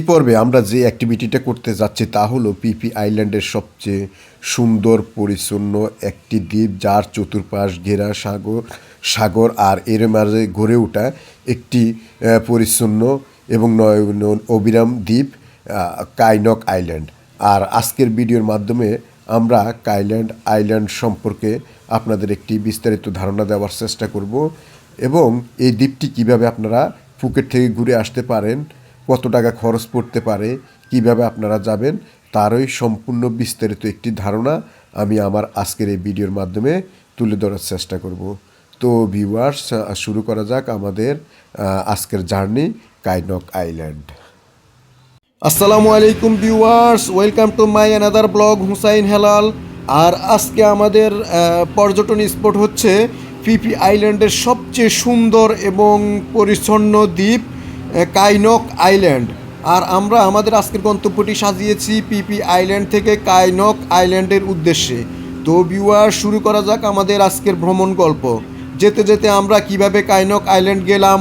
এই পর্বে আমরা যে অ্যাক্টিভিটিটা করতে যাচ্ছি তা হলো পিপি আইল্যান্ডের সবচেয়ে সুন্দর, পরিচ্ছন্ন একটি দ্বীপ, যার চতুর্পাশ ঘেরা সাগর সাগর আর এর মাঝে গড়ে ওঠা একটি পরিচ্ছন্ন এবং নয় অবিরাম দ্বীপ কাইনক আইল্যান্ড। আর আজকের ভিডিওর মাধ্যমে আমরা কাইল্যান্ড আইল্যান্ড সম্পর্কে আপনাদের একটি বিস্তারিত ধারণা দেওয়ার চেষ্টা করব এবং এই দ্বীপটি কীভাবে আপনারা ফুকেট থেকে ঘুরে আসতে পারেন কত টাকা খরচ পড়তে পারে, কীভাবে আপনারা যাবেন, তারই সম্পূর্ণ বিস্তারিত একটি ধারণা আমি আমার আজকের এই ভিডিওর মাধ্যমে তুলে ধরার চেষ্টা করব। তো ভিউয়ার্স শুরু করা যাক আমাদের আজকের জার্নি কাইনক আইল্যান্ড। আসসালামু আলাইকুম viewers welcome to my another blog Hussain Helal. আর আজকে আমাদের পর্যটন স্পট হচ্ছে পিপি আইল্যান্ডের সবচেয়ে সুন্দর এবং পরিচ্ছন্ন দ্বীপ কাইনক আইল্যান্ড। আর আমরা আমাদের আজকের গন্তব্যটি সাজিয়েছি পিপি আইল্যান্ড থেকে কাইনক আইল্যান্ডের উদ্দেশ্যে। তো ভিউয়ার শুরু করা যাক আমাদের আজকের ভ্রমণ গল্প। যেতে যেতে আমরা কীভাবে কাইনক আইল্যান্ড গেলাম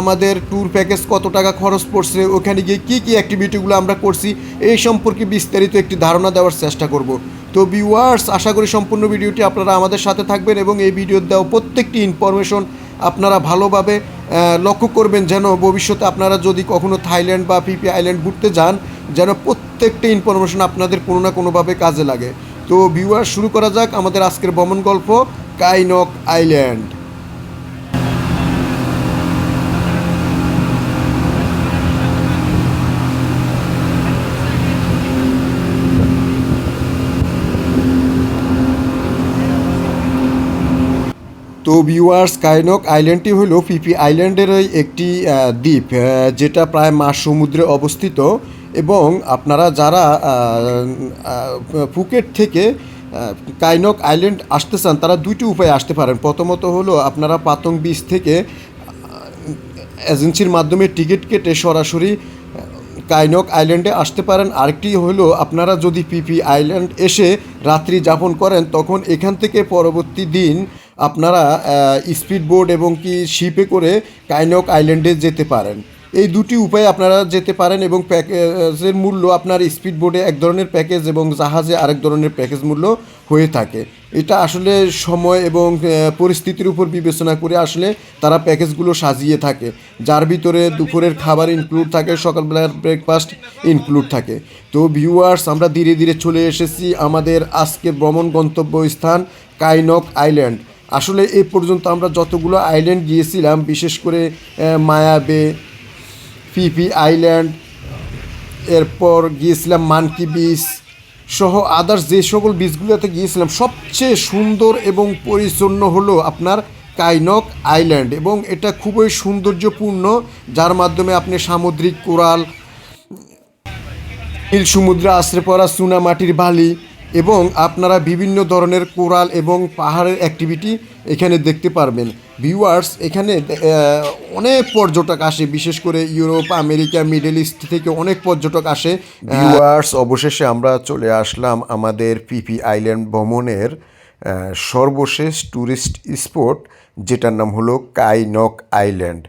আমাদের ট্যুর প্যাকেজ কত টাকা খরচ পড়ছে, ওখানে গিয়ে কী কী অ্যাক্টিভিটিগুলো আমরা করছি, এই সম্পর্কে বিস্তারিত একটি ধারণা দেওয়ার চেষ্টা করব। তো ভিউয়ার্স, আশা করি সম্পূর্ণ ভিডিওটি আপনারা আমাদের সাথে থাকবেন এবং এই ভিডিওর দেওয়া প্রত্যেকটি ইনফরমেশন আপনারা ভালোভাবে লক্ষ্য করবেন যেন ভবিষ্যতে আপনারা যদি কখনো থাইল্যান্ড বা পিপি আইল্যান্ড ঘুরতে যান, যেন প্রত্যেকটা ইনফরমেশন আপনাদের কোনো না কোনোভাবে কাজে লাগে। তো ভিউয়ার শুরু করা যাক আমাদের আজকের ভ্রমণ গল্প, কাইনক আইল্যান্ড। তো ভিউয়ার্স কাইনক আইল্যান্ডটি হলো পিপি আইল্যান্ডেরই একটি দ্বীপ যেটা প্রায় মাস সমুদ্রে অবস্থিত এবং আপনারা যারা ফুকেট থেকে কাইনক আইল্যান্ড আসতে চান, তারা দুইটি উপায়ে আসতে পারেন। প্রথমত হলো আপনারা পাতং বিচ থেকে এজেন্সির মাধ্যমে টিকিট কেটে সরাসরি কাইনক আইল্যান্ডে আসতে পারেন। আরেকটি হলো আপনারা যদি পিপি আইল্যান্ড এসে রাত্রি যাপন করেন, তখন এখান থেকে পরবর্তী দিন আপনারা স্পিড বোট এবং কি শিপে করে কাইনক আইল্যান্ডে যেতে পারেন। এই দুটি উপায়ে আপনারা যেতে পারেন এবং প্যাকেজের মূল্য আপনার স্পিড বোটে এক ধরনের প্যাকেজ এবং জাহাজে আরেক ধরনের প্যাকেজ মূল্য হয়ে থাকে। এটা আসলে সময় এবং পরিস্থিতির উপর বিবেচনা করে আসলে তারা প্যাকেজগুলো সাজিয়ে থাকে। যার ভিতরে দুপুরের খাবার ইনক্লুড থাকে, সকালবেলার ব্রেকফাস্ট ইনক্লুড থাকে। তো ভিউয়ার্স আমরা ধীরে ধীরে চলে এসেছি আমাদের আজকে ভ্রমণ গন্তব্য স্থান কাইনক আইল্যান্ড। আসলে এ পর্যন্ত আমরা যতগুলো আইল্যান্ড গিয়েছিলাম, বিশেষ করে মায়াবে পিপি আইল্যান্ড এরপর গিয়েছিলাম মানকি বিচ সহ আদার্স যে সকল বিচগুলোতে গিয়েছিলাম, সবচেয়ে সুন্দর এবং পরিচ্ছন্ন হলো আপনার কাইনক আইল্যান্ড এবং এটা খুবই সৌন্দর্যপূর্ণ, যার মাধ্যমে আপনি সামুদ্রিক কোরাল, নীল সমুদ্রে আশ্রে পড়া চুনা মাটির বালি এবং আপনারা বিভিন্ন ধরনের কোরাল এবং পাহাড়ের অ্যাক্টিভিটি এখানে দেখতে পারবেন। ভিউয়ার্স এখানে অনেক পর্যটক আসে, বিশেষ করে ইউরোপ, আমেরিকা, মিডল ইস্ট থেকে অনেক পর্যটক আসে। ভিউয়ার্স অবশেষে আমরা চলে আসলাম আমাদের পিপি আইল্যান্ড ভ্রমণের সর্বশেষ ট্যুরিস্ট স্পট যেটার নাম হলো কাইনক আইল্যান্ড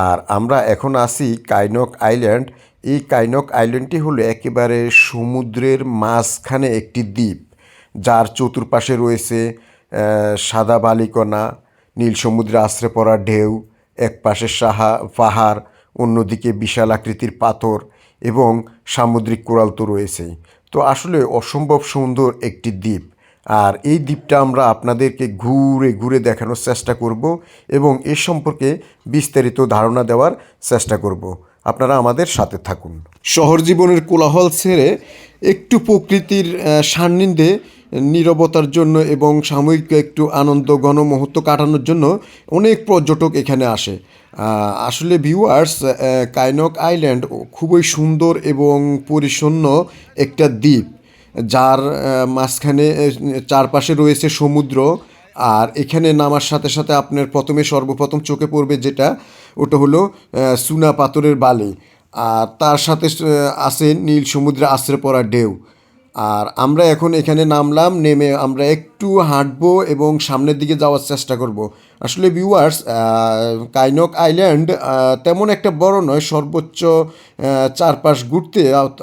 আর আমরা এখন আছি কাইনক আইল্যান্ড। এই কাইনক আইল্যান্ডটি হলো একেবারে সমুদ্রের মাঝখানে একটি দ্বীপ, যার চতুর্পাশে রয়েছে সাদা বালিকণা, নীল সমুদ্রে আশ্রে পড়া ঢেউ এক পাশে সাহা, পাহাড়, অন্যদিকে বিশাল আকৃতির পাথর এবং সামুদ্রিক কোরাল তো রয়েছেই। তো আসলে অসম্ভব সুন্দর একটি দ্বীপ। আর এই দ্বীপটা আমরা আপনাদেরকে ঘুরে ঘুরে দেখানোর চেষ্টা করব এবং এ সম্পর্কে বিস্তারিত ধারণা দেওয়ার চেষ্টা করব। আপনারা আমাদের সাথে থাকুন। শহর জীবনের কোলাহল ছেড়ে একটু প্রকৃতির সান্নিধ্যে নীরবতার জন্য এবং সাময়িক একটু আনন্দ ঘন মুহূর্ত কাটানোর জন্য অনেক পর্যটক এখানে আসে। আসলে ভিউয়ার্স কাইনক আইল্যান্ড খুবই সুন্দর এবং পরিচ্ছন্ন একটা দ্বীপ। যার মাঝখানে চারপাশে রয়েছে সমুদ্র, আর এখানে নামার সাথে সাথে আপনার প্রথমে সর্বপ্রথম চোখে পড়বে যেটা, ওটা হলো সুনা পাথরের বালি। আর তার সাথে আছে নীল সমুদ্রে আশ্রে পড়া ঢেউ। আর আমরা এখন এখানে নামলাম, নেমে আমরা একটু হাঁটবো এবং সামনের দিকে যাওয়ার চেষ্টা করব। আসলে ভিউয়ার্স কাইনক আইল্যান্ড তেমন একটা বড় নয়, সর্বোচ্চ চারপাশ ঘুরতে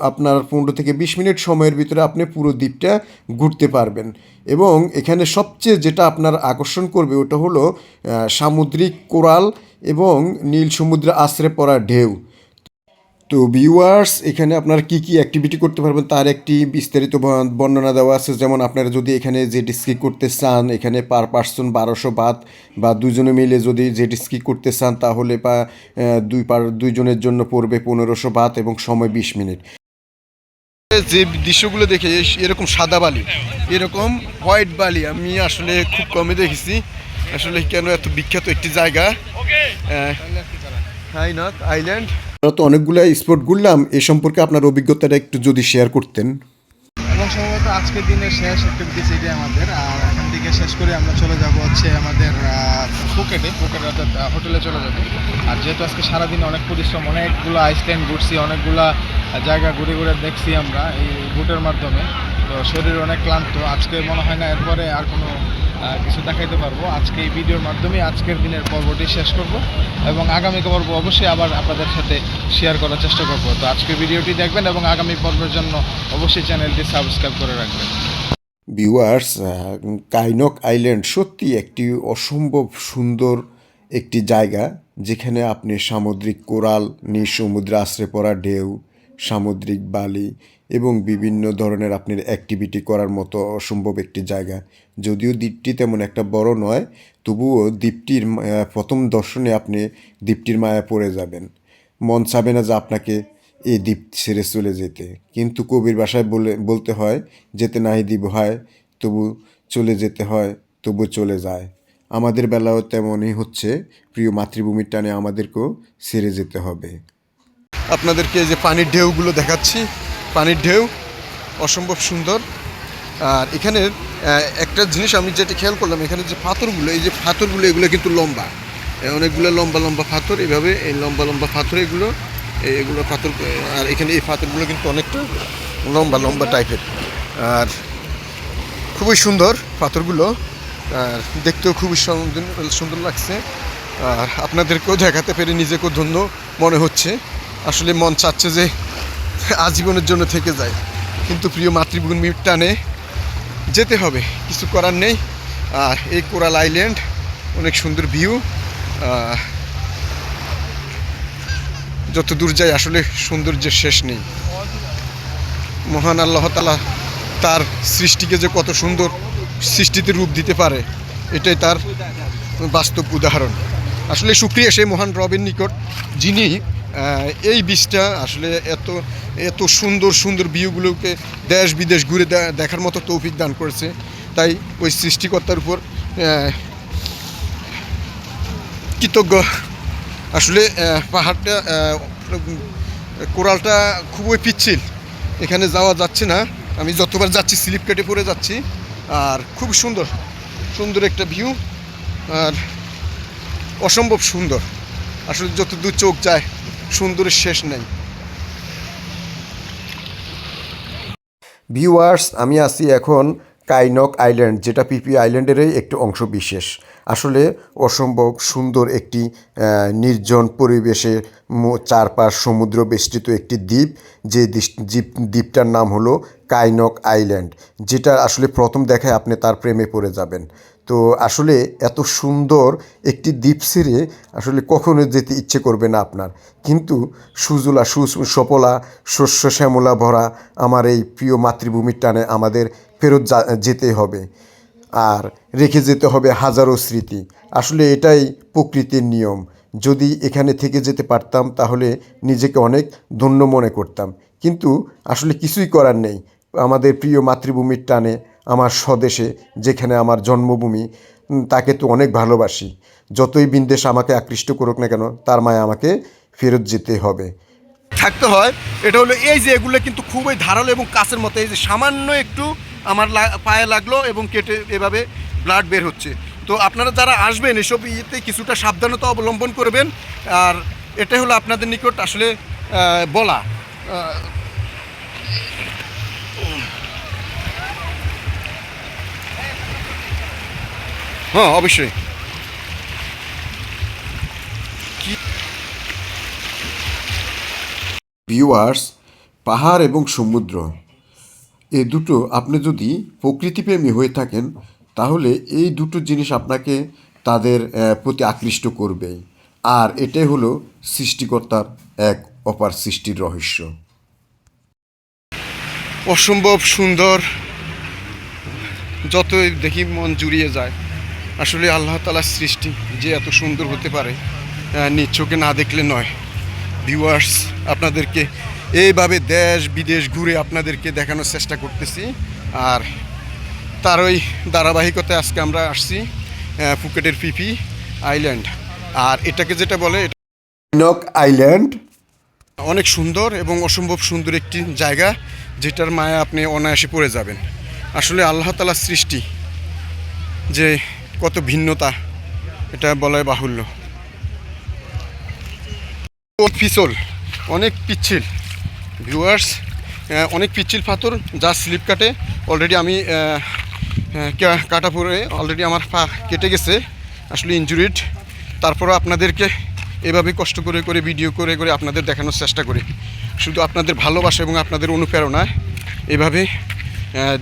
আপনার পনেরো থেকে বিশ মিনিট সময়ের ভিতরে আপনি পুরো দ্বীপটা ঘুরতে পারবেন। এবং এখানে সবচেয়ে যেটা আপনার আকর্ষণ করবে ওটা হলো সামুদ্রিক কোরাল এবং নীল সমুদ্রে আশ্রে পড়া ঢেউ। তো ভিউয়ার্স এখানে আপনারা কি কি অ্যাক্টিভিটি করতে পারবেন তার একটি বিস্তারিত বর্ণনা দেওয়া আছে। যেমন আপনারা যদি এখানে জেট স্কি করতে চান এখানে পার পার্সন বারোশো বাত বা দুজনে মিলে যদি জেট স্কি করতে চান তাহলে বা দুই পার দুইজনের জন্য পড়বে পনেরোশো বাত এবং সময় বিশ মিনিট। যে দৃশ্যগুলো দেখে এরকম সাদা বালি এরকম হোয়াইট বালি আমি আসলে খুব কমে দেখেছি। আসলে কেন এত বিখ্যাত একটি জায়গা। হাইনক আইল্যান্ড। আমরা তো অনেকগুলো স্পট ঘুরলাম, এ সম্পর্কে আপনার অভিজ্ঞতাটা একটু যদি শেয়ার করতেন। এবং সম্ভবত আজকের দিনের শেষ অ্যাক্টিভিটিস এটাই আমাদের। আর এখান থেকে শেষ করে আমরা চলে যাব হচ্ছে আমাদের ফুকেটে ফুকেট অর্থাৎ হোটেলে চলে যাব। আর যেহেতু আজকে সারাদিন অনেক পরিশ্রম, অনেকগুলো আইসল্যান্ড ঘুরছি, অনেকগুলা জায়গা ঘুরে ঘুরে দেখছি আমরা এই বুটের মাধ্যমে। তো শরীর অনেক ক্লান্ত, আজকে মনে হয় না এরপরে আর কোনো কিছু দেখাইতে পারব। আজকে এই ভিডিওর মাধ্যমে আজকের দিনের পর্বটি শেষ করব এবং আগামী পর্ব অবশ্যই আবার আপনাদের সাথে শেয়ার করার চেষ্টা করব। তো আজকে ভিডিওটি দেখবেন এবং আগামী পর্বের জন্য অবশ্যই চ্যানেলটি সাবস্ক্রাইব করে রাখবেন। ভিউয়ার্স কাইনক আইল্যান্ড সত্যি একটি অসম্ভব সুন্দর একটি জায়গা, যেখানে আপনি সামুদ্রিক কোরাল নীল সমুদ্রে আশ্রে পড়া ঢেউ সামুদ্রিক বালি এবং বিভিন্ন ধরনের আপনার অ্যাক্টিভিটি করার মতো অসম্ভব একটি জায়গা। যদিও দ্বীপটি তেমন একটা বড় নয়, তবুও দ্বীপটির প্রথম দর্শনে আপনি দ্বীপটির মায়া পড়ে যাবেন। মন চাবে না যে আপনাকে এই দ্বীপ ছেড়ে চলে যেতে। কিন্তু কবির ভাষায় বলে, বলতে হয়, যেতে নাই দ্বীপ হয়, তবু চলে যেতে হয়, তবু চলে যায়। আমাদের বেলাও তেমনই হচ্ছে। প্রিয় মাতৃভূমির টানে আমাদেরকেও ছেড়ে যেতে হবে। আপনাদেরকে যে পানির ঢেউগুলো দেখাচ্ছি, পানির ঢেউ অসম্ভব সুন্দর। আর এখানের একটা জিনিস আমি যেটা খেয়াল করলাম, এখানে যে পাথরগুলো, এই যে পাথরগুলো, এগুলো কিন্তু লম্বা। অনেকগুলো লম্বা লম্বা পাথর এইভাবে এই লম্বা লম্বা পাথর এগুলো এগুলো পাথর আর এখানে এই পাথরগুলো কিন্তু অনেকটা লম্বা লম্বা টাইপের। আর খুবই সুন্দর পাথরগুলো, আর দেখতেও খুবই সুন্দর লাগছে। আর আপনাদেরকেও দেখাতে পেরে নিজেকেও ধন্য মনে হচ্ছে। আসলে মন চাচ্ছে যে আজীবনের জন্য থেকে যায়। কিন্তু প্রিয় মাতৃভূমির টানে যেতে হবে, কিছু করার নেই। আর এই কোরাল আইল্যান্ড, অনেক সুন্দর ভিউ। যত দূর যায় আসলে সৌন্দর্যের শেষ নেই। মহান আল্লাহ তালা তার সৃষ্টিকে যে কত সুন্দর সৃষ্টিতে রূপ দিতে পারে, এটাই তার বাস্তব উদাহরণ। আসলে সুক্রিয়া সেই মহান রবের নিকট, যিনি এই বীজটা আসলে এত এত সুন্দর সুন্দর ভিউগুলোকে দেশ বিদেশ ঘুরে দেখার মতো তৌফিক দান করেছে। তাই ওই সৃষ্টিকর্তার উপর কৃতজ্ঞ। আসলে পাহাড়টা কোরালটা খুবই পিচ্ছিল। এখানে যাওয়া যাচ্ছে না। আমি যতবার যাচ্ছি, স্লিপ কেটে পড়ে যাচ্ছি। আর খুব সুন্দর সুন্দর একটা ভিউ। আর অসম্ভব সুন্দর। আসলে যত দূর চোখ যায় সুন্দরের শেষ নেই। ভিউয়ার্স আমি আছি এখন কাইনক আইল্যান্ড, যেটা পিপি আইল্যান্ডেরই একটি অংশ বিশেষ আসলে অসম্ভব সুন্দর একটি নির্জন পরিবেশে চারপাশ সমুদ্র বেষ্টিত একটি দ্বীপ, যে দ্বীপ, দ্বীপটার নাম হলো কাইনক আইল্যান্ড, যেটা আসলে প্রথম দেখায় আপনি তার প্রেমে পড়ে যাবেন। তো আসলে এত সুন্দর একটি দ্বীপ ছেড়ে আসলে কখনো যেতে ইচ্ছে করবে না আপনার। কিন্তু সুজলা সু শস্য, শ্যামলা ভরা আমার এই প্রিয় মাতৃভূমির টানে আমাদের ফেরত যেতে হবে। আর রেখে যেতে হবে হাজারো স্মৃতি। আসলে এটাই প্রকৃতির নিয়ম। যদি এখানে থেকে যেতে পারতাম, তাহলে নিজেকে অনেক ধন্য মনে করতাম। কিন্তু আসলে কিছুই করার নেই। আমাদের প্রিয় মাতৃভূমির টানে আমার স্বদেশে, যেখানে আমার জন্মভূমি তাকে তো অনেক ভালোবাসি। যতই বিন্দেশ আমাকে আকৃষ্ট করুক না কেন, তার মায় আমাকে ফেরত যেতে হবে। থাকতে হয়। এটা হলো এই যে এগুলো কিন্তু খুবই ধারালো এবং কাছের মতো। এই যে সামান্য একটু আমার পায়ে লাগল এবং কেটে এভাবে ব্লাড বের হচ্ছে। তো আপনারা যারা আসবেন, এসব ইয়েতে কিছুটা সাবধানতা অবলম্বন করবেন। আর এটা হলো আপনাদের নিকট আসলে বলা। হ্যাঁ অবশ্যই। ভিউয়ার্স পাহাড় এবং সমুদ্র। এ দুটো আপনি যদি প্রকৃতিপ্রেমী হয়ে থাকেন, তাহলে এই দুটো জিনিস আপনাকে তাদের প্রতি আকৃষ্ট করবে। আর এটাই হলো সৃষ্টিকর্তার এক অপার সৃষ্টির রহস্য। অসম্ভব সুন্দর, যতই দেখি মন জুড়িয়ে যায়। আসলে আল্লাহ তালার সৃষ্টি যে এত সুন্দর হতে পারে নিজ চোখে না দেখলে নয়। ভিউয়ার্স আপনাদেরকে এইভাবে দেশ বিদেশ ঘুরে আপনাদেরকে দেখানোর চেষ্টা করতেছি। আর তার ওই ধারাবাহিকতায় আজকে আমরা আসছি ফুকেটের পিপি আইল্যান্ড। আর এটাকে যেটা বলে নক আইল্যান্ড। অনেক সুন্দর এবং অসম্ভব সুন্দর একটি জায়গা যেটার মায়া আপনি অনায়াসে পড়ে যাবেন। আসলে আল্লাহ তালার সৃষ্টি যে কত ভিন্নতা এটা বলায় বাহুল্য। পিছল অনেক পিচ্ছিল। ভিউয়ার্স অনেক পিচ্ছিল পাথর যা স্লিপ কাটে। অলরেডি আমি কাটা পরে অলরেডি আমার পা কেটে গেছে, আসলে ইনজুরিড তারপরও আপনাদেরকে এভাবে কষ্ট করে করে ভিডিও করে করে আপনাদের দেখানোর চেষ্টা করি। শুধু আপনাদের ভালোবাসা এবং আপনাদের অনুপ্রেরণায় এভাবে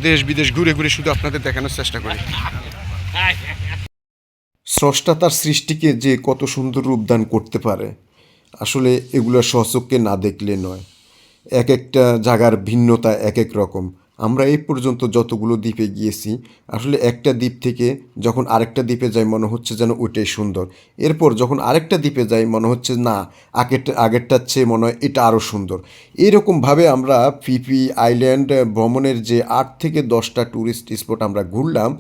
দেশ বিদেশ ঘুরে ঘুরে শুধু আপনাদের দেখানোর চেষ্টা করি। স্রষ্টা তার সৃষ্টিকে যে কত সুন্দর রূপদান করতে পারে, আসলে এগুলো স্বচক্ষে না দেখলে নয়। এক একটা জায়গার ভিন্নতা এক এক রকম। আমরা এই পর্যন্ত যতগুলো দ্বীপে গিয়েছি, আসলে একটা দ্বীপ থেকে যখন আরেকটা দ্বীপে যাই, মনে হচ্ছে যেন ওইটাই সুন্দর। এরপর যখন আরেকটা দ্বীপে যাই, মনে হচ্ছে না আগেরটা আগেরটার চেয়ে মনে হয় এটা আরও সুন্দর। এরকমভাবে আমরা পিপি আইল্যান্ড ভ্রমণের যে আট থেকে দশটা ট্যুরিস্ট স্পট আমরা ঘুরলাম,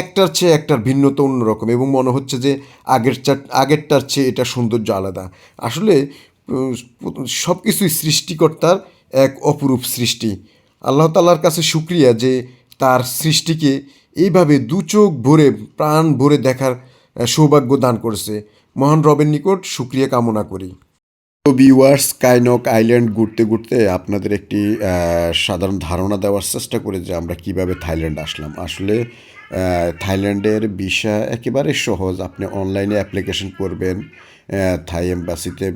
একটার চেয়ে একটার ভিন্নতা অন্যরকম এবং মনে হচ্ছে যে আগের চা আগেরটার চেয়ে এটা সৌন্দর্য আলাদা। আসলে সব কিছুই সৃষ্টিকর্তার এক অপরূপ সৃষ্টি। আল্লাহ তাল্লার কাছে শুক্রিয়া যে তার সৃষ্টিকে এইভাবে দু চোখ ভরে, প্রাণ ভরে দেখার সৌভাগ্য দান করেছে। মহান রবের নিকট শুক্রিয়া কামনা করি। তো ভিউয়ার্স কাইনক আইল্যান্ড ঘুরতে ঘুরতে আপনাদের একটি সাধারণ ধারণা দেওয়ার চেষ্টা করে যে আমরা কীভাবে থাইল্যান্ড আসলাম। আসলে থাইল্যান্ডের ভিসা একেবারে সহজ। আপনি অনলাইনে অ্যাপ্লিকেশন করবেন থাই এম্বাসিতে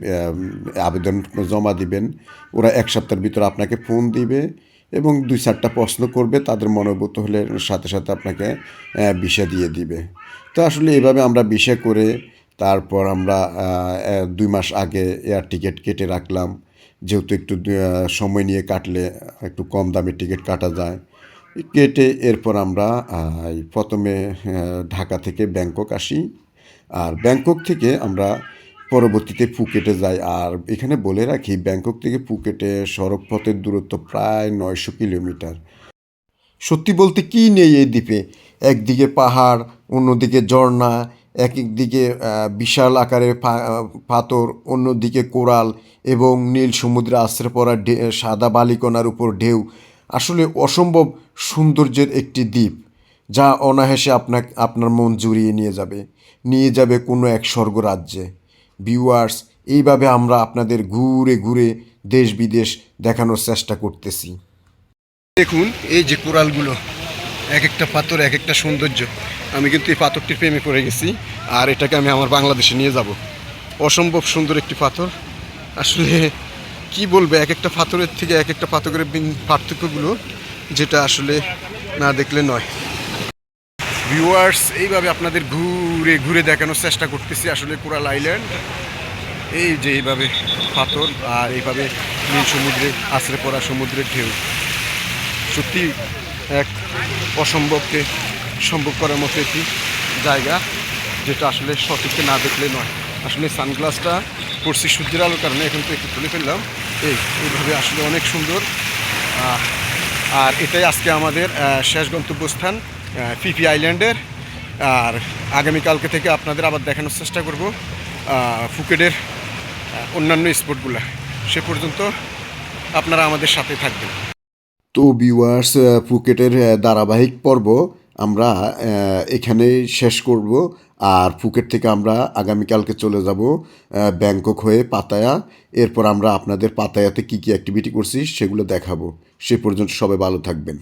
আবেদন জমা দিবেন। ওরা এক সপ্তাহের ভিতরে আপনাকে ফোন দিবে এবং দুই চারটা প্রশ্ন করবে, তাদের মনোভূত হলে সাথে সাথে আপনাকে ভিসা দিয়ে দিবে। তো আসলে এভাবে আমরা ভিসা করে তারপর আমরা দুই মাস আগে এয়ার টিকিট কেটে রাখলাম। যেহেতু একটু সময় নিয়ে কাটলে একটু কম দামে টিকিট কাটা যায়। কেটে এরপর আমরা প্রথমে ঢাকা থেকে ব্যাংকক আসি। আর ব্যাংকক থেকে আমরা পরবর্তীতে ফুকেটে যায়। আর এখানে বলে রাখি, ব্যাংকক থেকে ফুকেটে সড়ক পথের দূরত্ব প্রায় নয়শো কিলোমিটার। সত্যি বলতে কি নেই এই দ্বীপে? একদিকে পাহাড়, অন্যদিকে ঝর্ণা এক একদিকে বিশাল আকারের পাথর, অন্যদিকে কোরাল এবং নীল সমুদ্রে আশ্রয় পড়া সাদা বালিকণার উপর ঢেউ। আসলে অসম্ভব সৌন্দর্যের একটি দ্বীপ, যা অনায়াসে আপনার আপনার মন জুড়িয়ে নিয়ে যাবে। নিয়ে যাবে কোনো এক স্বর্গরাজ্যে। ভিউয়ার্স এইভাবে আমরা আপনাদের ঘুরে ঘুরে দেশ বিদেশ দেখানোর চেষ্টা করতেছি। দেখুন, এই যে কোরালগুলো এক একটা পাথর এক একটা সৌন্দর্য। আমি কিন্তু এই পাথরটির প্রেমে পড়ে গেছি, আর এটাকে আমি আমার বাংলাদেশে নিয়ে যাব। অসম্ভব সুন্দর একটি পাথর। আসলে কি বলবে এক একটা পাথরের থেকে এক একটা পাথরের পার্থক্যগুলো যেটা আসলে না দেখলে নয়। ভিউয়ার্স এইভাবে আপনাদের ঘুরে ঘুরে ঘুরে দেখানোর চেষ্টা করতেছি আসলে কোরাল আইল্যান্ড। এই যে এইভাবে পাথর আর এইভাবে নীল সমুদ্রে আশ্রে পড়া সমুদ্রের ঢেউ। সত্যি এক অসম্ভবকে সম্ভব করার মতো একটি জায়গা, যেটা আসলে সঠিককে না দেখলে নয়। আসলে সানগ্লাসটা পড়ছি সূর্যের আলোর কারণে, এখন তো একটু তুলে ফেললাম। এই, এইভাবে আসলে অনেক সুন্দর। আর এটাই আজকে আমাদের শেষ গন্তব্যস্থান পিপি আইল্যান্ডের আর আগামীকালকে থেকে আপনাদের আবার দেখানোর চেষ্টা করব ফুকেটের অন্যান্য স্পটগুলো। সে পর্যন্ত আপনারা আমাদের সাথে থাকবেন। তো ভিউয়ার্স ফুকেটের ধারাবাহিক পর্ব আমরা আহ, এখানেই শেষ করব। আর ফুকেট থেকে আমরা আগামীকালকে চলে যাব ব্যাংকক হয়ে পাতায়া। এরপর আমরা আপনাদের পাতায়াতে কী কী অ্যাক্টিভিটি করছি সেগুলো দেখাবো। সে পর্যন্ত সবাই ভালো থাকবেন।